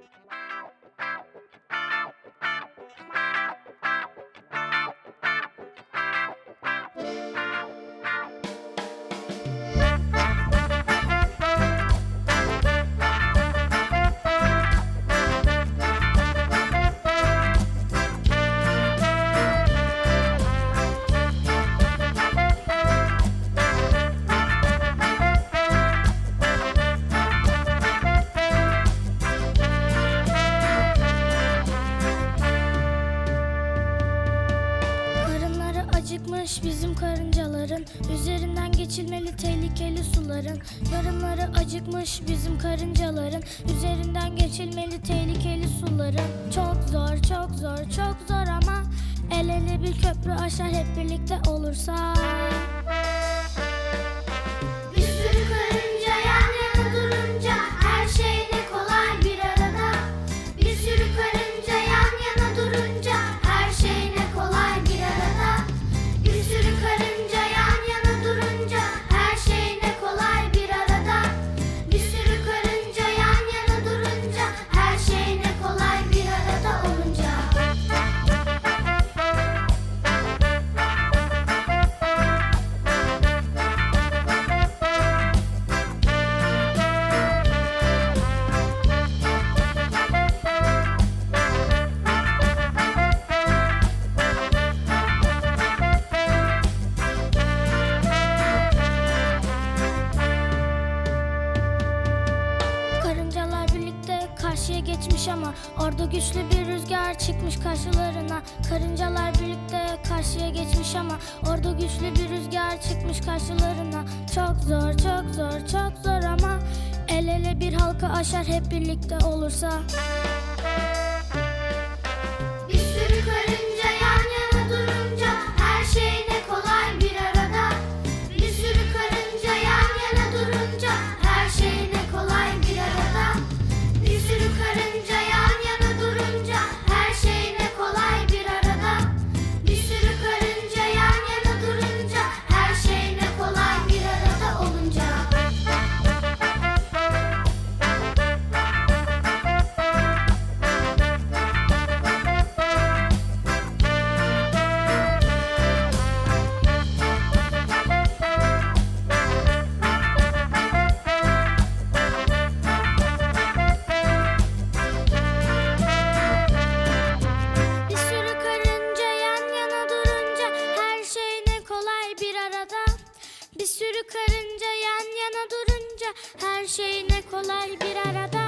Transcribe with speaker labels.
Speaker 1: Bye. Acıkmış bizim karıncaların Üzerinden geçilmeli tehlikeli suların. Karınları acıkmış bizim karıncaların Üzerinden geçilmeli tehlikeli suların. Çok zor çok zor çok zor ama El ele bir köprü aşar hep birlikte olursa geçmiş ama orada güçlü bir rüzgar çıkmış karşılarına. Karıncalar birlikte karşıya geçmiş ama orada güçlü bir rüzgar çıkmış karşılarına. Çok zor, çok zor, çok zor ama el ele bir halka aşar hep birlikte olursa.
Speaker 2: olunca her şey ne kolay bir arada.